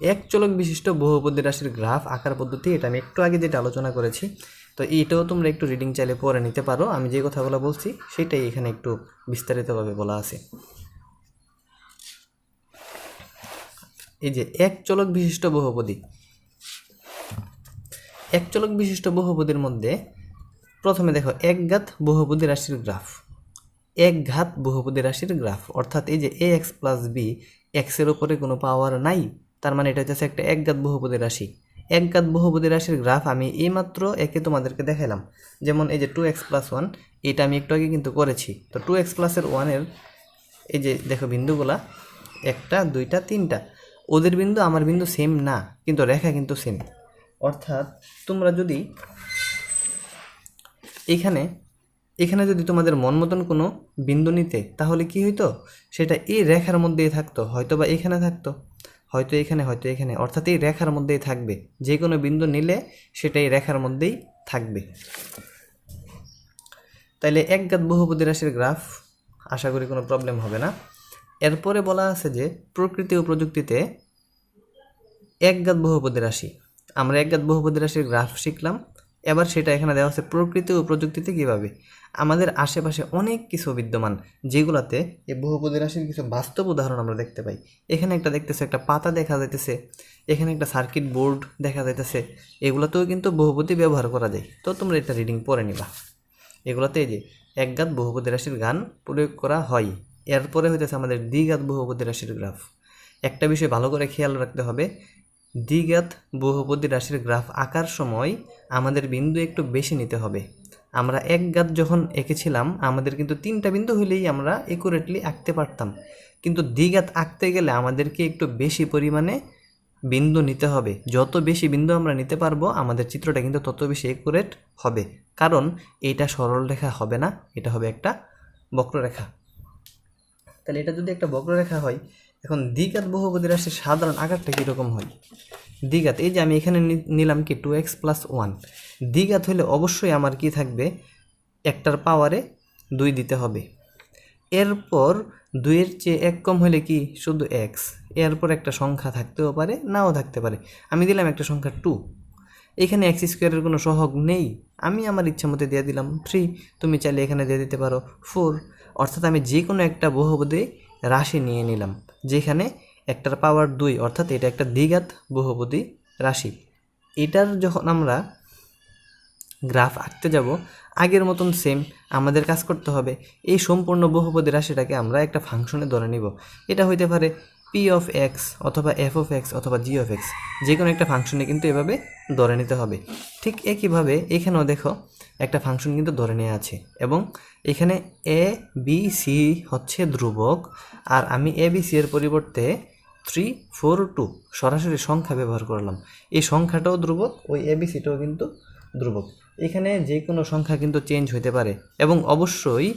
এক চলক বিশিষ্ট বহুপদী রাশির গ্রাফ আকার পদ্ধতি, এটা আমি একটু আগে যেটা আলোচনা করেছি, তো এইটাও তোমরা একটু রিডিং চাইলে পরে নিতে পারো। আমি যে কথাগুলো বলছি, সেটাই এখানে একটু বিস্তারিতভাবে বলা আছে। এই যে এক চলক বিশিষ্ট বহুপদী। এক চলক বিশিষ্ট বহুপদীর মধ্যে প্রথমে দেখো, এক একঘাত বহুপদী রাশির গ্রাফ। এক ঘাত বহুপদী রাশির গ্রাফ। অর্থাৎ এই যে এ এক্স প্লাস বি এক্সের ওপরে কোনো পাওয়ার নাই তার মানে এটা হচ্ছে একটা একঘাত বহুপদী রাশি। একঘাত বহুপদী রাশির গ্রাফ আমি এইমাত্র একে তোমাদেরকে দেখালাম যেমন এই যে টু এক্স প্লাস ওয়ান এটা আমি একটু আগে কিন্তু করেছি। তো টু এক্স প্লাসের ওয়ানের এই যে দেখো বিন্দুগুলা, একটা, দুইটা, তিনটা। ওদের বিন্দু আমার বিন্দু সেম না, কিন্তু রেখা কিন্তু সেম অর্থাৎ তোমরা যদি এখানে এখানে যদি তোমাদের মন মতন কোনো বিন্দু নিতে, তাহলে কি হইতো? সেটা এই রেখার মধ্যেই থাকতো হয়তো বা এখানে থাকতো। হয়তো এখানে হয়তো এখানে। অর্থাৎ এই রেখার মধ্যেই থাকবে। যে কোনো বিন্দু নিলে সেটাই রেখার মধ্যেই থাকবে। তাইলে একঘাত বহুপদী রাশির গ্রাফ, আশা করি কোনো প্রবলেম হবে না। এরপরে বলা আছে যে, প্রকৃতি ও প্রযুক্তিতে একঘাত বহুপদী রাশি। আমরা একঘাত বহুপদী রাশির গ্রাফ শিখলাম। এবার সেটা এখানে দেওয়া হচ্ছে প্রকৃতি ও প্রযুক্তিতে কীভাবে? আমাদের আশেপাশে অনেক কিছু বিদ্যমান, যেগুলাতে এই বহুপদী রাশির কিছু বাস্তব উদাহরণ আমরা দেখতে পাই। এখানে একটা দেখতেছে, একটা পাতা দেখা যাইতেছে, এখানে একটা সার্কিট বোর্ড দেখা যাইতেছে, এগুলোতেও কিন্তু বহুপদী ব্যবহার করা যায়। তো তোমরা এটা রিডিং পরে নিবা। এগুলোতে যে একঘাত বহুপদী রাশির গান প্রয়োগ করা হয়, এরপরে হইতেছে আমাদের দ্বিঘাত বহুপদী রাশির গ্রাফ একটা বিষয় ভালো করে খেয়াল রাখতে হবে দ্বিঘাত বহুপদী রাশির গ্রাফ আঁকার সময় আমাদের বিন্দু একটু বেশি নিতে হবে। আমরা এক গাত যখন এঁকেছিলাম, আমাদের কিন্তু তিনটা বিন্দু হলেই আমরা একুরেটলি আঁকতে পারতাম। কিন্তু দ্বিঘাত আঁকতে গেলে আমাদেরকে একটু বেশি পরিমাণে বিন্দু নিতে হবে। যত বেশি বিন্দু আমরা নিতে পারব, আমাদের চিত্রটা কিন্তু তত বেশি একুরেট হবে। কারণ এটা সরল রেখা হবে না, এটা হবে একটা বক্ররেখা। তাহলে এটা যদি একটা বক্ররেখা হয় এখন দ্বিঘাত বহুপদী রাশির সাধারণ আকারটা কীরকম হয়? দ্বিঘাত, এই যে আমি এখানে নিলাম কি টু এক্স প্লাস ওয়ান দ্বিঘাত হলে অবশ্যই আমার কি থাকবে? একটার পাওয়ারে দুই দিতে হবে। এরপর দুইয়ের চেয়ে এক কম হলে কি? শুধু এক্স এরপর একটা সংখ্যা থাকতেও পারে, নাও থাকতে পারে। আমি দিলাম একটা সংখ্যা টু এখানে এক্স স্কোয়ারের কোনো সহগ নেই। আমি আমার ইচ্ছা মতো দিয়ে দিলাম থ্রি তুমি চাইলে এখানে দিয়ে দিতে পারো ফোর অর্থাৎ আমি যে কোনো একটা বহুপদী রাশি নিয়ে নিলাম। যেখানে একটার পাওয়ার দুই, অর্থাৎ এটা একটা দ্বিঘাত বহুপদী রাশি। এটার যখন আমরা গ্রাফ আঁকতে যাব, আগের মতন সেম আমাদের কাজ করতে হবে। এই সম্পূর্ণ বহুপদী রাশিটাকে আমরা একটা ফাংশনে ধরে নিব। এটা হইতে পারে পি অফ এক্স অথবা এফ অফ এক্স অথবা জি অফ এক্স যে কোনো একটা ফাংশনে কিন্তু এভাবে ধরে নিতে হবে। ঠিক একইভাবে এখানেও দেখো একটা ফাংশন কিন্তু ধরে নেওয়া আছে। এবং এখানে এ বি সি হচ্ছে ধ্রুবক, আর আমি এ বি সি এর পরিবর্তে থ্রি ফোর টু সরাসরি সংখ্যা ব্যবহার করলাম। এই সংখ্যাটাও ধ্রুবক, ওই এবিসিটাও কিন্তু ধ্রুবক। এখানে যে কোনো সংখ্যা কিন্তু চেঞ্জ হইতে পারে, এবং অবশ্যই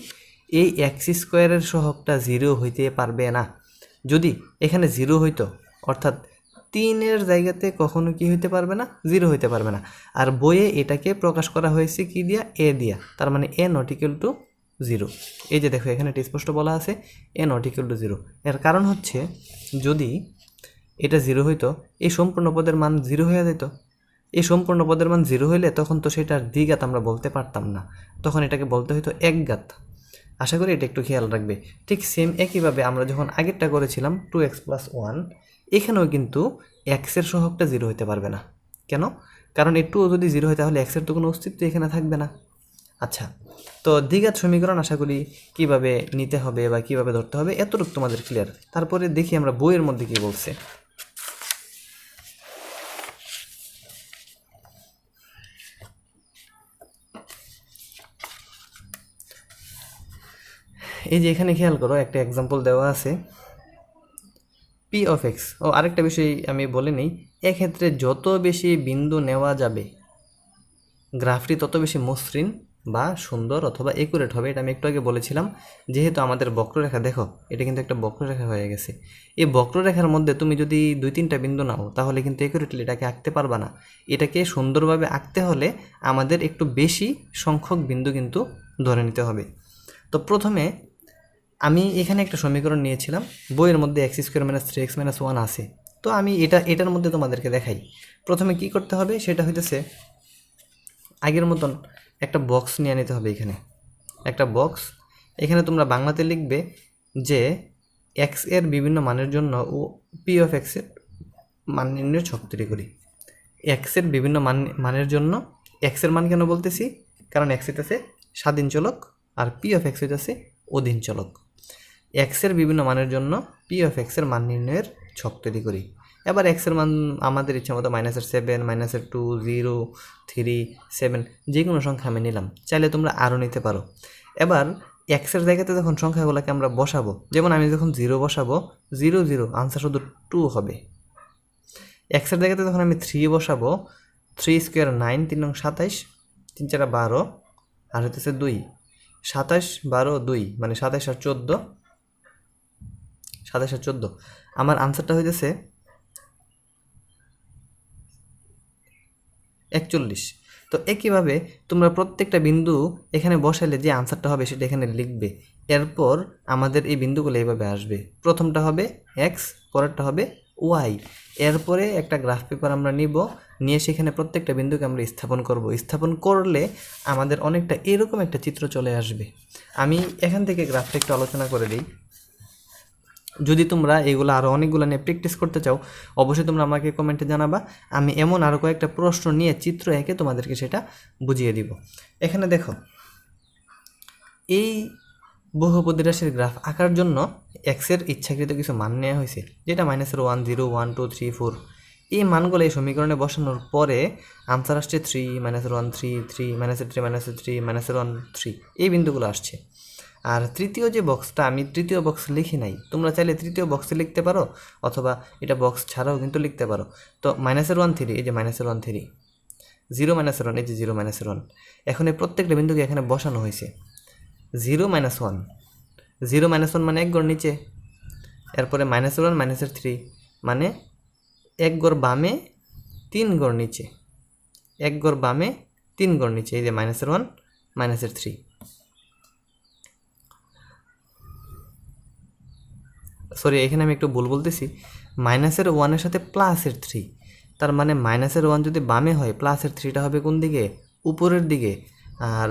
এই এক্স স্কোয়ারের সহগটা জিরো হইতে পারবে না। যদি এখানে জিরো হইতো, অর্থাৎ তিনের জায়গাতে কখনো কি হইতে পারবে না? জিরো হইতে পারবে না। আর বইয়ে এটাকে প্রকাশ করা হয়েছে কি দিয়া? এ দিয়া। তার মানে A not equal to zero এই যে দেখো, এখানে এটা স্পষ্ট বলা আছে, A not equal to zero এর কারণ হচ্ছে, যদি এটা জিরো হইতো, এই সম্পূর্ণ পদের মান জিরো হয়ে যেত এই সম্পূর্ণ পদের মান জিরো হইলে তখন তো সেটার দ্বিঘাত আমরা বলতে পারতাম না। তখন এটাকে বলতে হইতো একঘাত। আশা করি এটা একটু খেয়াল রাখবে। ঠিক সেম একইভাবে আমরা যখন আগেরটা করেছিলাম টু এক্স প্লাস ওয়ান এখানেও কিন্তু এক্সের সহগটা জিরো হতে পারবে না। কেন? কারণ একটু যদি জিরো হয় তাহলে এক্সের তো কোনো অস্তিত্ব এখানে থাকবে না। আচ্ছা তো দ্বিঘাত সমীকরণ আশা করি কীভাবে নিতে হবে বা কীভাবে ধরতে হবে এতটুকু তোমাদের ক্লিয়ার তারপরে দেখি আমরা বইয়ের মধ্যে কি বলছে। এই যে এখানে খেয়াল করো, একটা এক্সাম্পল দেওয়া আছে। পি অফ এক্স ও আরেকটা বিষয় আমি বলে নিই, এক্ষেত্রে যত বেশি বিন্দু নেওয়া যাবে, গ্রাফটি তত বেশি মসৃণ বা সুন্দর অথবা একুরেট হবে, এটা আমি একটু আগে বলেছিলাম। যেহেতু আমাদের বক্ররেখা, দেখো, এটা কিন্তু একটা বক্ররেখা হয়ে গেছে। এই বক্ররেখার মধ্যে তুমি যদি দুই তিনটা বিন্দু নাও, তাহলে কিন্তু একুরেটলি এটাকে আঁকতে পারবা না। এটাকে সুন্দরভাবে আঁকতে হলে আমাদের একটু বেশি সংখ্যক বিন্দু কিন্তু ধরে নিতে হবে। তো প্রথমে আমি এখানে একটা সমীকরণ নিয়েছিলাম, বইয়ের মধ্যে X square minus three X minus one আছে। তো আমি এটা, এটার মধ্যে তোমাদেরকে দেখাই। প্রথমে কি করতে হবে, সেটা হইতেছে আগের মতন একটা বক্স নিয়ে নিতে হবে এখানে। একটা বক্স এখানে তোমরা বাংলাতে লিখবে যে এক্সের বিভিন্ন মানের জন্য ও পি অফ এক্সের মান নির্ণয়ের ছক তৈরি করি এক্সের বিভিন্ন মান, মানের জন্য এক্সের মান কেন বলতেছি? কারণ এক্স হইতেছে স্বাধীন চলক আর পি অফ এক্স হইতেছে অধীন চলক। এক্সের বিভিন্ন মানের জন্য পি অফ এক্সের মান নির্ণয়ের ছক তৈরি করি। এবার এক্সের মান আমাদের ইচ্ছা মতো মাইনাসের সেভেন মাইনাসের টু জিরো থ্রি সেভেন যে কোনো সংখ্যা আমি নিলাম। চাইলে তোমরা আরও নিতে পারো। এবার এক্সের জায়গাতে যখন সংখ্যাগুলোকে আমরা বসাবো, যেমন আমি যখন জিরো বসাবো জিরো জিরো আনসার শুধু টু হবে। এক্সের জায়গাতে যখন আমি থ্রি বসাবো থ্রি স্কোয়ার নাইন তিন নং সাতাইশ, তিন চারা বারো, আর হইতেছে দুই। সাতাশ বারো, দুই মানে সাতাশ আর চোদ্দ সাতাশ আর চোদ্দ। আমার আনসারটা হইতেছে একচল্লিশ। তো একইভাবে তোমরা প্রত্যেকটা বিন্দু এখানে বসালে যে আনসারটা হবে সেটা এখানে লিখবে। এরপর আমাদের এই বিন্দুগুলো এইভাবে আসবে। প্রথমটা হবে এক্স পরেরটা হবে ওয়াই এরপরে একটা গ্রাফ পেপার আমরা নিব। নিয়ে সেখানে প্রত্যেকটা বিন্দুকে আমরা স্থাপন করব। স্থাপন করলে আমাদের অনেকটা এরকম একটা চিত্র চলে আসবে। আমি এখান থেকে গ্রাফটা একটু আলোচনা করে দিই। যদি তোমরা এগুলো আরও অনেকগুলো নিয়ে প্র্যাকটিস করতে চাও, অবশ্যই তোমরা আমাকে কমেন্টে জানাবা। আমি এমন আরও কয়েকটা প্রশ্ন নিয়ে চিত্র এঁকে তোমাদেরকে সেটা বুঝিয়ে দিব। এখানে দেখো, এই বহুপদী রাশির গ্রাফ আঁকার জন্য এক্সের ইচ্ছাকৃত কিছু মান নেওয়া হয়েছে, যেটা মাইনাসের one zero one two three four এই মানগুলো এই সমীকরণে বসানোর পরে আনসার আসছে থ্রি মাইনাসের ওয়ান থ্রি থ্রি মাইনাসের থ্রি মাইনাসের থ্রি মাইনাসের ওয়ান থ্রি এই বিন্দুগুলো আসছে। আর তৃতীয় যে বক্সটা আমি তৃতীয় বক্স লিখি নাই। তোমরা চাইলে তৃতীয় বক্সে লিখতে পারো, অথবা এটা বক্স ছাড়াও কিন্তু লিখতে পারো। তো মাইনাসের ওয়ান থ্রি এই যে মাইনাসের ওয়ান থ্রি জিরো মাইনাসের ওয়ান এই যে জিরো মাইনাসের ওয়ান এখন এই প্রত্যেকটা বিন্দুকে এখানে বসানো হয়েছে। Zero minus one zero minus one মানে এক গড় নিচে। এরপরে মাইনাসের ওয়ান মাইনাসের থ্রি মানে এক গড় বামে তিন গড় নিচে। এক গড় বামে তিন গড় নিচে, এই যে মাইনাসের ওয়ান মাইনাসের থ্রি সরি এখানে আমি একটু ভুল বলতেছি। মাইনাসের ওয়ানের সাথে প্লাসের থ্রি তার মানে মাইনাসের ওয়ান যদি বামে হয় প্লাসের থ্রিটা হবে কোন দিকে? উপরের দিকে। আর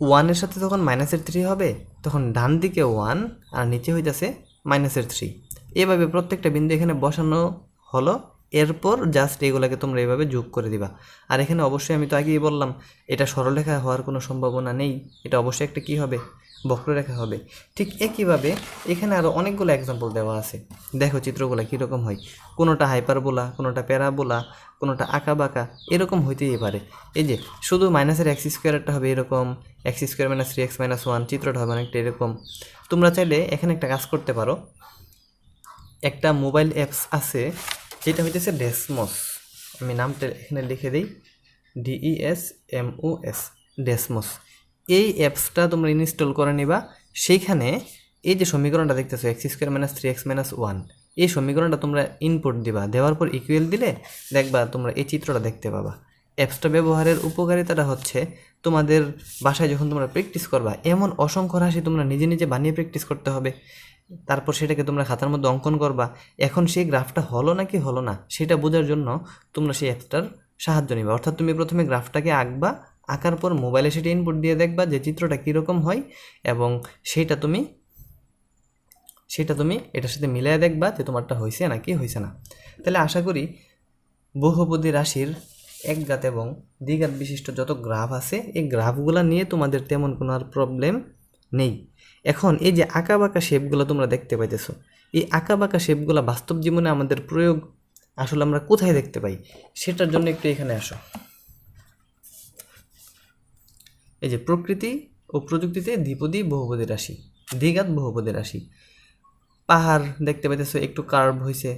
ওয়ানের সাথে যখন মাইনাসের থ্রি হবে, তখন ডান দিকে ওয়ান আর নিচে হইতেছে মাইনাসের থ্রি এভাবে প্রত্যেকটা বিন্দু এখানে বসানো হলো। এরপর জাস্ট এগুলোকে তোমরা এভাবে যোগ করে দিবা। আর এখানে অবশ্যই আমি তো আগেই বললাম, এটা সরলরেখা হওয়ার কোনো সম্ভাবনা নেই। এটা অবশ্যই একটা কী হবে? বক্ররেখা হবে। ঠিক একইভাবে এখানে আরও অনেকগুলো এক্সাম্পল দেওয়া আছে। দেখো চিত্রগুলো কীরকম হয়। কোনোটা হাইপারবোলা কোনোটা প্যারাবোলা কোনোটা আঁকা বাঁকা এরকম হইতেই পারে। এই যে, শুধু মাইনাসের এক্স স্কোয়ারটা হবে এরকম X square minus three X minus one চিত্রটা হবে অনেকটা এরকম। তোমরা চাইলে এখানে একটা কাজ করতে পারো। একটা মোবাইল অ্যাপস আছে, যেটা হইতেছে ডেসমস আমি নামটা এখানে লিখে দিই। D E S M O S Desmos এই অ্যাপসটা তোমরা ইনস্টল করে নিবা। সেইখানে এই যে সমীকরণটা দেখতেছো X square minus three X minus one এই সমীকরণটা তোমরা ইনপুট দিবা। দেওয়ার পর ইকুয়েল দিলে দেখবা তোমরা এই চিত্রটা দেখতে পাবা। অ্যাপসটা ব্যবহারের উপকারিতাটা হচ্ছে তোমাদের বাসায় যখন তোমরা প্র্যাকটিস করবা, এমন অসংখ্য রাশি তোমরা নিজে নিজে বানিয়ে প্র্যাকটিস করতে হবে। তারপর সেটাকে তোমরা খাতার মধ্যে অঙ্কন করবা। এখন সেই গ্রাফটা হলো নাকি হলো না, সেটা বোঝার জন্য তোমরা সেই অ্যাপসটার সাহায্য নিবা। অর্থাৎ তুমি প্রথমে গ্রাফটাকে আঁকবা আঁকার পর মোবাইলে সেটা ইনপুট দিয়ে দেখবা যে চিত্রটা কীরকম হয় এবং সেইটা তুমি, সেটা তুমি এটার সাথে মিলিয়ে দেখবা যে তোমারটা হয়েছে নাকি হয়েছে না। তাহলে আশা করি বহুপদী রাশির একঘাত এবং দ্বিঘাত বিশিষ্ট যত গ্রাফ আছে, এই গ্রাফগুলো নিয়ে তোমাদের তেমন কোনো আর প্রবলেম নেই। এখন এই যে আঁকা বাঁকা শেপগুলো তোমরা দেখতে পাইতেছো, এই আঁকা বাঁকা শেপগুলো বাস্তব জীবনে আমাদের প্রয়োগ আসলে আমরা কোথায় দেখতে পাই, সেটার জন্য একটু এখানে আসো। এই যে প্রকৃতি ও প্রযুক্তিতে দ্বিপদী বহুপদী রাশি, দ্বিঘাত বহুপদী রাশি। পাহাড় দেখতে পাইতেছো, একটু কার্ভ হয়েছে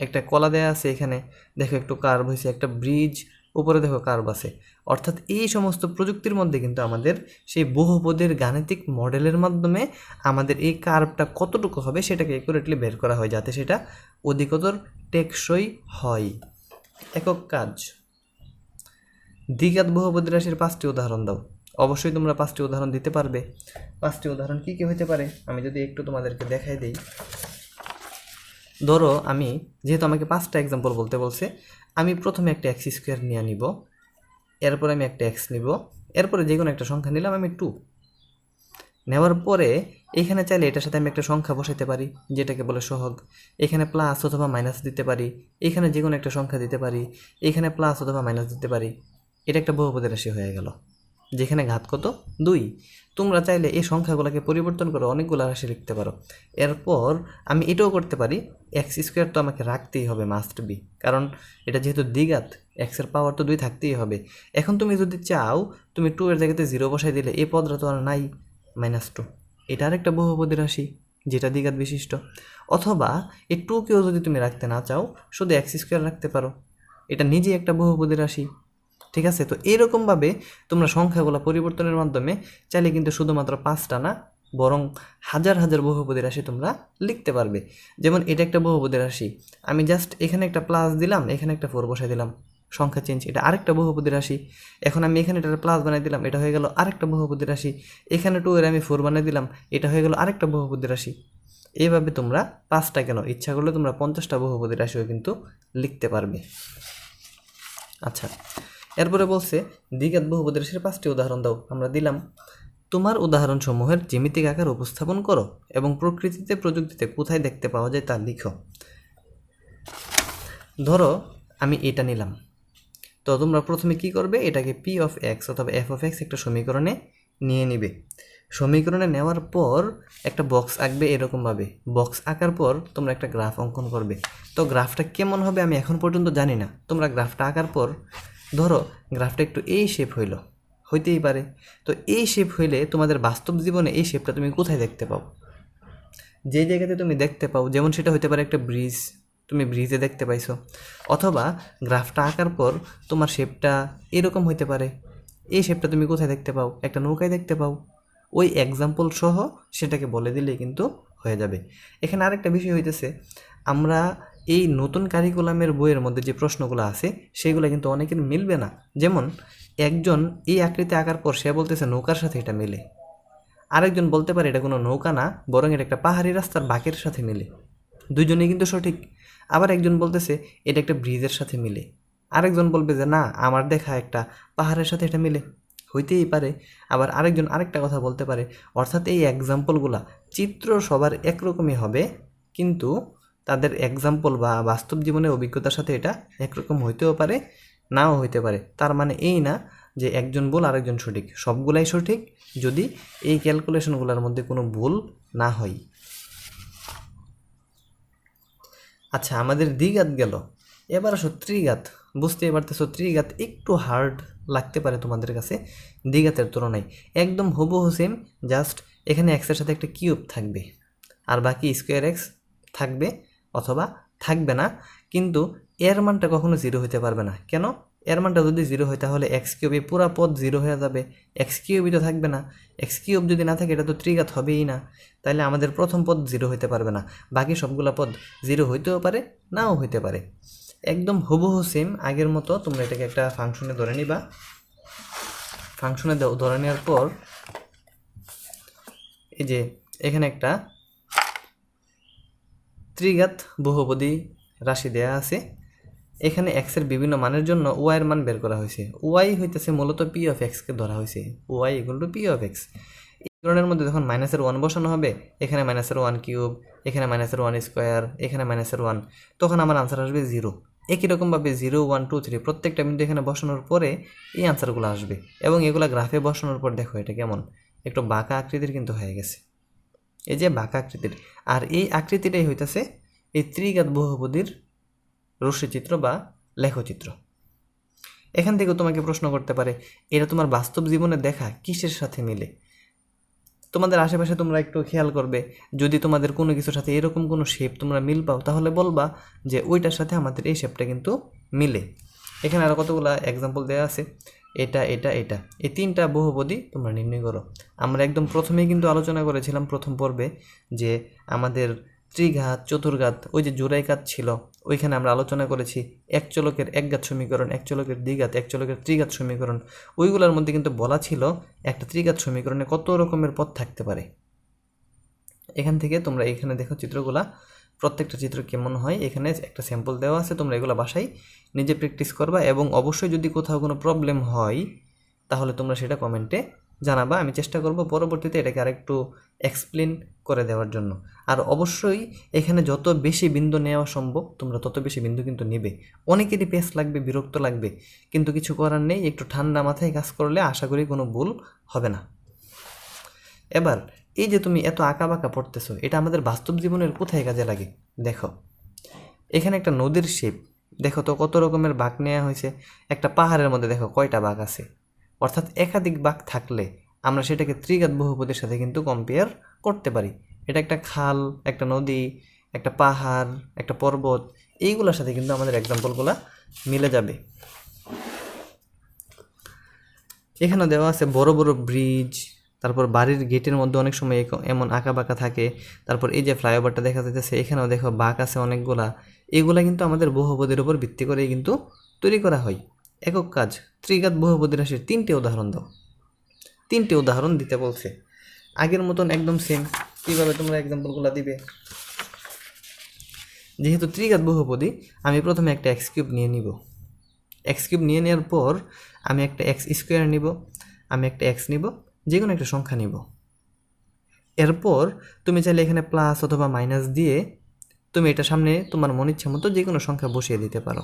একটা কলা দেয়া আছে এখানে, দেখো একটু কার্ভ হয়েছে একটা ব্রিজ উপরে দেখো কার্ভ আছে। অর্থাৎ এই সমস্ত প্রযুক্তির মধ্যে কিন্তু আমাদের সেই বহুপদের গাণিতিক মডেলের মাধ্যমে আমাদের এই কার্ভটা কতটুকু হবে সেটাকে একুরেটলি বের করা হয়, যাতে সেটা অধিকতর টেকসই হয়। একক কাজ। দ্বিঘাত বহুপদী রাশির পাঁচটি উদাহরণ দাও। অবশ্যই তোমরা পাঁচটি উদাহরণ দিতে পারবে। পাঁচটি উদাহরণ কী কী হতে পারে? আমি যদি একটু তোমাদেরকে দেখাই দিই। ধরো, আমি যেহেতু আমাকে পাঁচটা এক্সাম্পল বলতে বলছে, আমি প্রথমে একটা এক্স স্কোয়ার নিয়ে নিব। এরপরে আমি একটা এক্স নিব। এরপরে যে কোনো একটা সংখ্যা নিলাম আমি টু নেওয়ার পরে এখানে চাইলে এটার সাথে আমি একটা সংখ্যা বসাইতে পারি, যেটাকে বলে সহগ। এখানে প্লাস অথবা মাইনাস দিতে পারি। এখানে যে কোনো একটা সংখ্যা দিতে পারি। এখানে প্লাস অথবা মাইনাস দিতে পারি। এটা একটা বহুপদী রাশি হয়ে গেল। যেখানে ঘাত কত? দুই। তোমরা চাইলে এই সংখ্যাগুলোকে পরিবর্তন করে অনেকগুলো রাশি লিখতে পারো। এরপর আমি এটাও করতে পারি এক্স স্কোয়ার তো আমাকে রাখতেই হবে মাস্ট বি কারণ এটা যেহেতু দ্বিঘাত এক্সের পাওয়ার তো দুই থাকতেই হবে। এখন তুমি যদি চাও, তুমি টু এর জায়গাতে জিরো বসাই দিলে এই পদটা তো আর নাই মাইনাস টু এটা আরেকটা বহুপদী রাশি, যেটা দ্বিঘাত বিশিষ্ট। অথবা এই টুকেও যদি তুমি রাখতে না চাও, শুধু এক্স স্কোয়ার রাখতে পারো। এটা নিজেই একটা বহুপদী রাশি। ঠিক আছে? তো এরকমভাবে তোমরা সংখ্যাগুলো পরিবর্তনের মাধ্যমে চাইলে কিন্তু শুধুমাত্র পাঁচটা না, বরং হাজার হাজার বহুপদী রাশি তোমরা লিখতে পারবে। যেমন এটা একটা বহুপদী রাশি। আমি জাস্ট এখানে একটা প্লাস দিলাম, এখানে একটা ফোর বসাই দিলাম, সংখ্যা চেঞ্জ এটা আরেকটা বহুপদী রাশি। এখন আমি এখানে এটা প্লাস বানিয়ে দিলাম, এটা হয়ে গেল আরেকটা বহুপদী রাশি। এখানে টু এর আমি ফোর বানিয়ে দিলাম, এটা হয়ে গেল আরেকটা বহুপদী রাশি। এইভাবে তোমরা পাঁচটা কেন? ইচ্ছা করলে তোমরা পঞ্চাশটা বহুপদী রাশিও কিন্তু লিখতে পারবে। আচ্ছা এরপরে বলছে, দ্বিঘাত বহুপদী রাশির পাঁচটি উদাহরণ দাও। আমরা দিলাম, তোমার উদাহরণসমূহের জ্যামিতিক আকার উপস্থাপন করো এবং প্রকৃতিতে প্রযুক্তিতে কোথায় দেখতে পাওয়া যায় তা লিখো। ধরো, আমি এটা নিলাম। তো তোমরা প্রথমে কি করবে? এটাকে পি অফ এক্স অথবা এফ অফ এক্স একটা সমীকরণে নিয়ে নিবে। সমীকরণে নেওয়ার পর একটা বক্স আঁকবে এরকমভাবে। বক্স আঁকার পর তোমরা একটা গ্রাফ অঙ্কন করবে। তো গ্রাফটা কেমন হবে আমি এখন পর্যন্ত জানি না। তোমরা গ্রাফটা আঁকার পর ধরো, গ্রাফটা একটু এই শেপ হইল, হইতেই পারে। তো এই শেপ হইলে তোমাদের বাস্তব জীবনে এই শেপটা তুমি কোথায় দেখতে পাও? যে জায়গাতে তুমি দেখতে পাও, যেমন সেটা হতে পারে একটা ব্রিজ তুমি ব্রিজে দেখতে পাইছো। অথবা গ্রাফটা আঁকার পর তোমার শেপটা এরকম হইতে পারে। এই শেপটা তুমি কোথায় দেখতে পাও? একটা নৌকায় দেখতে পাও। ওই এক্সাম্পল সহ সেটাকে বলে দিলেই কিন্তু হয়ে যাবে। এখানে আরেকটা বিষয় হইতেছে, আমরা এই নতুন কারিকুলামের বইয়ের মধ্যে যে প্রশ্নগুলো আছে, সেগুলো কিন্তু অনেকের মিলবে না। যেমন, একজন এই আকৃতি আঁকার পর সে বলতেছে নৌকার সাথে এটা মিলে। আরেকজন বলতে পারে এটা কোনো নৌকা না, বরং এটা একটা পাহাড়ি রাস্তার বাঁকের সাথে মিলে। দুজনেই কিন্তু সঠিক। আবার একজন বলতেছে এটা একটা ব্রিজের সাথে মিলে। আরেকজন বলবে যে না, আমার দেখা একটা পাহাড়ের সাথে এটা মিলে। হইতেই পারে। আবার আরেকজন আরেকটা কথা বলতে পারে, অর্থাৎ এই এক্সাম্পলগুলা চিত্র সবার একরকমই হবে, কিন্তু তাদের এক্সাম্পল বা বাস্তব জীবনের অভিজ্ঞতার সাথে এটা একরকম হইতেও পারে, নাও হইতে পারে। তার মানে এই না যে একজন ভুল আরেকজন সঠিক, সবগুলাই সঠিক যদি এই ক্যালকুলেশনগুলোর মধ্যে কোনো ভুল না হয়। আচ্ছা আমাদের দ্বিঘাত গেল। এবার আসো ত্রিঘাত। বুঝতেই পারতেছো, ত্রিঘাত একটু হার্ড লাগতে পারে তোমাদের কাছে দ্বিঘাতের তুলনায়। একদম হুবহু সেম জাস্ট এখানে এক্সের সাথে একটা কিউব থাকবে। আর বাকি স্কোয়ার এক্স থাকবে অথবা থাকবে না, কিন্তু এর মানটা কখনো জিরো হতে পারবে না। কেন? এর মানটা যদি জিরো হয়, তাহলে এক্স কিউবে পুরা পদ জিরো হয়ে যাবে। এক্স কিউবই তো থাকবে না। এক্স কিউব যদি না থাকে, এটা তো ত্রিঘাত হবেই না। তাহলে আমাদের প্রথম পদ জিরো হইতে পারবে না। বাকি সবগুলো পদ জিরো হইতেও পারে, নাও হইতে পারে। একদম হুবহু সেম আগের মতো তোমরা এটাকে একটা ফাংশনে ধরে নিবা। ফাংশনে ধরে নেওয়ার পর, এই যে এখানে একটা ত্রিঘাত বহুপদী রাশি দেয়া আছে। এখানে এক্সের বিভিন্ন মানের জন্য ওয়াইয়ের মান বের করা হয়েছে। ওয়াই হইতেছে মূলত পি অফ এক্সকে ধরা হয়েছে। Y equal to P of X এই ধরনের মধ্যে যখন মাইনাসের ওয়ান বসানো হবে, এখানে মাইনাসের ওয়ান কিউব এখানে মাইনাসের ওয়ান স্কোয়ার এখানে মাইনাসের ওয়ান তখন আমার আনসার আসবে জিরো একই রকমভাবে জিরো ওয়ান টু থ্রি প্রত্যেকটা বিন্দু এখানে বসানোর পরে এই আনসারগুলো আসবে। এবং এগুলো গ্রাফে বসানোর পর দেখো এটা কেমন? একটু বাঁকা আকৃতির কিন্তু হয়ে গেছে। এই যে বাঁকা আকৃতির। আর এই আকৃতিটাই হইতেছে এই ত্রিঘাত বহুপদীর রশ্মিচিত্র বা লেখচিত্র। এখান থেকেও তোমাকে প্রশ্ন করতে পারে, এটা তোমার বাস্তব জীবনে দেখা কিসের সাথে মিলে? তোমাদের আশেপাশে তোমরা একটু খেয়াল করবে, যদি তোমাদের কোনো কিছুর সাথে এরকম কোনো শেপ তোমরা মিল পাও, তাহলে বলবা যে ওইটার সাথে আমাদের এই শেপটা কিন্তু মিলে। এখানে আরও কতগুলো এক্সাম্পল দেওয়া আছে? এটা এটা এটা। এই তিনটা বহুপদী তোমরা নির্ণয় করো। আমরা একদম প্রথমেই কিন্তু আলোচনা করেছিলাম প্রথম পর্বে যে আমাদের ত্রিঘাত, চতুর্ঘাত, ওই যে জোড়াই কাত ছিল, ওইখানে আমরা আলোচনা করেছি এক চলকের একঘাত সমীকরণ, এক চলকের দ্বিঘাত, এক চলকের ত্রিঘাত সমীকরণ। ওইগুলোর মধ্যে কিন্তু বলা ছিল একটা ত্রিঘাত সমীকরণে কত রকমের পথ থাকতে পারে। এখান থেকে তোমরা এখানে দেখো চিত্রগুলা। প্রত্যেকটা চিত্র কেমন হয়, এখানে একটা স্যাম্পল দেওয়া আছে, তোমরা এগুলো বাসায় নিজে প্র্যাকটিস করবা এবং অবশ্যই যদি কোথাও কোনো প্রবলেম হয়, তাহলে তোমরা সেটা কমেন্টে জানাবা। আমি চেষ্টা করব পরবর্তীতে এটাকে আরেকটু এক্সপ্লেন করে দেওয়ার জন্য। আর অবশ্যই এখানে যত বেশি বিন্দু নেওয়া সম্ভব, তোমরা তত বেশি বিন্দু কিন্তু নেবে। অনেকেরই পেস লাগবে, বিরক্ত লাগবে, কিন্তু কিছু করার নেই, একটু ঠান্ডা মাথায় কাজ করলে আশা করি কোনো ভুল হবে না। এবার এই যে তুমি এত আঁকা বাঁকা পড়তেছো, এটা আমাদের বাস্তব জীবনের কোথায় কাজে লাগে? দেখো। এখানে একটা নদীর শেপ। দেখো তো কত রকমের বাঘ নেওয়া হয়েছে। একটা পাহাড়ের মধ্যে দেখো কয়টা বাঘ আছে। অর্থাৎ একাধিক বাঘ থাকলে আমরা সেটাকে ত্রিঘাত বহুপদের সাথে কিন্তু কম্পেয়ার করতে পারি। এটা একটা খাল, একটা নদী, একটা পাহাড়, একটা পর্বত, এইগুলোর সাথে কিন্তু আমাদের এক্সাম্পলগুলো মিলে যাবে। এখানে দেওয়া আছে বড় বড় ব্রিজ তারপর বাড়ির গেটের মধ্যে অনেক সময় এমন আঁকা বাঁকা থাকে। তারপর এই যে ফ্লাইওভারটা দেখা যাচ্ছে এখানেও দেখো বাঁক আছে অনেকগুলা। এগুলা কিন্তু আমাদের বহুপদের উপর ভিত্তি করে কিন্তু তৈরি করা হয়। একক কাজ, ত্রিঘাত বহুপদী রাশির তিনটে উদাহরণ দাও। তিনটে উদাহরণ দিতে বলছে। আগের মতন একদম সেম কীভাবে তোমরা এক্সাম্পলগুলো দিবে। যেহেতু ত্রিঘাত বহুপদী, আমি প্রথমে একটা এক্স কিউব নিয়ে নিব। এক্স কিউব নিয়ে নেওয়ার পর আমি একটা এক্স স্কোয়ার নিব। আমি একটা এক্স নিব। যে কোনো একটা সংখ্যা নিব। এরপর তুমি চাইলে এখানে প্লাস অথবা মাইনাস দিয়ে তুমি এটা সামনে তোমার মন ইচ্ছা মতো যে কোনো সংখ্যা বসিয়ে দিতে পারো।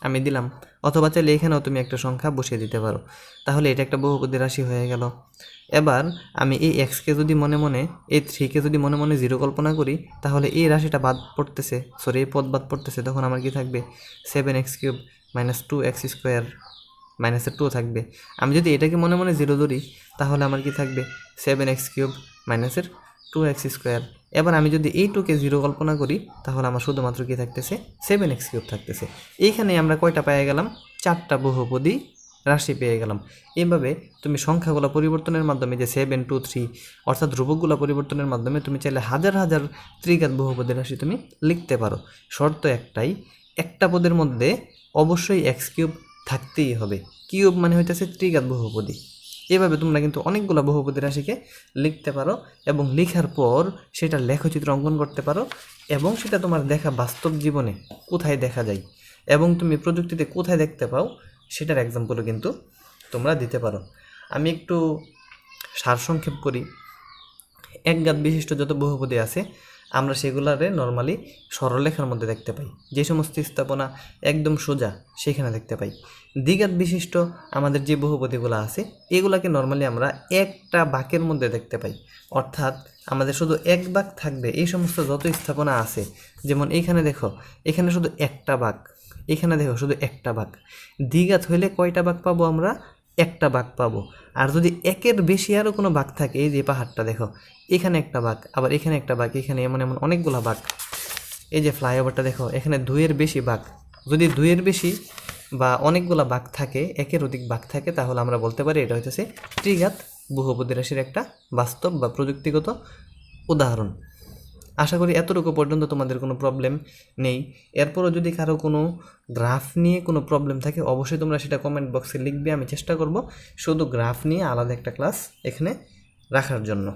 আমি দিলাম। অথবা চাইলে এখানেও তুমি একটা সংখ্যা বসিয়ে দিতে পারো। তাহলে এটা একটা বহুপদী রাশি হয়ে গেল। এবার আমি এই এক্সকে যদি মনে মনে, এই থ্রিকে যদি মনে মনে জিরো কল্পনা করি, তাহলে এই রাশিটা বাদ পড়তেছে। সরি এই পদ বাদ পড়তেছে। তখন আমার কি থাকবে? Seven X cube minus two X square মাইনাসের টু থাকবে। আমি যদি এটাকে মনে মনে জিরো ধরি, তাহলে আমার কি থাকবে? সেভেন এক্স কিউব মাইনাসের টু এক্স স্কোয়ার এবার আমি যদি এই টুকে জিরো কল্পনা করি, তাহলে আমার শুধুমাত্র কি থাকতেছে? সেভেন এক্স কিউব থাকতেছে। এইখানে আমরা কয়টা পেয়ে গেলাম? চারটা বহুপদী রাশি পেয়ে গেলাম। এইভাবে তুমি সংখ্যাগুলো পরিবর্তনের মাধ্যমে যে সেভেন টু থ্রি অর্থাৎ ধ্রুবকগুলো পরিবর্তনের মাধ্যমে তুমি চাইলে হাজার হাজার ত্রিঘাত বহুপদী রাশি তুমি লিখতে পারো। শর্ত একটাই, একটা পদের মধ্যে অবশ্যই এক্স কিউব থাকতেই হবে। কিউব মানে হইতেছে ত্রিঘাত বহুপদী। এভাবে তোমরা কিন্তু অনেকগুলো বহুপদী রাশিকে লিখতে পারো এবং লেখার পর সেটা লেখচিত্র অঙ্কন করতে পারো এবং সেটা তোমার দেখা বাস্তব জীবনে কোথায় দেখা যায় এবং তুমি প্রযুক্তিতে কোথায় দেখতে পাও সেটার এক্সাম্পলও কিন্তু তোমরা দিতে পারো। আমি একটু সারসংক্ষেপ করি। একঘাত বিশিষ্ট যত বহুপদী আছে আমরা সেগুলারে নর্মালি সরলরেখার মধ্যে দেখতে পাই। যে সমস্ত স্থাপনা একদম সোজা সেখানে দেখতে পাই। দ্বিঘাত বিশিষ্ট আমাদের যে বহুপদীগুলো আছে, এগুলাকে নর্মালি আমরা একটা বাঁকের মধ্যে দেখতে পাই। অর্থাৎ আমাদের শুধু এক বাঁক থাকবে, এই সমস্ত যত স্থাপনা আছে, যেমন এইখানে দেখো, এখানে শুধু একটা বাঁক, এখানে দেখো শুধু একটা বাঁক। দ্বিঘাত হইলে কয়টা বাঁক পাবো আমরা? একটা বাঘ পাবো। আর যদি একের বেশি আরও কোনো বাঘ থাকে, এই যে পাহাড়টা দেখো, এখানে একটা বাঘ, আবার এখানে একটা বাঘ, এখানে এমন এমন অনেকগুলো বাঘ। এই যে ফ্লাইওভারটা দেখো, এখানে দুইয়ের বেশি বাঘ। যদি দুইয়ের বেশি বা অনেকগুলো বাঘ থাকে, একের অধিক বাঘ থাকে, তাহলে আমরা বলতে পারি এটা হচ্ছে ত্রিঘাত বহুপদী একটা বাস্তব বা প্রযুক্তিগত উদাহরণ। আশা করি এতটুকু পর্যন্ত তোমাদের কোনো প্রবলেম নেই। এরপরও যদি কারও কোনো গ্রাফ নিয়ে কোনো প্রবলেম থাকে, অবশ্যই তোমরা সেটা কমেন্ট বক্সে লিখবে, আমি চেষ্টা করব শুধু গ্রাফ নিয়ে আলাদা একটা ক্লাস এখানে রাখার জন্য।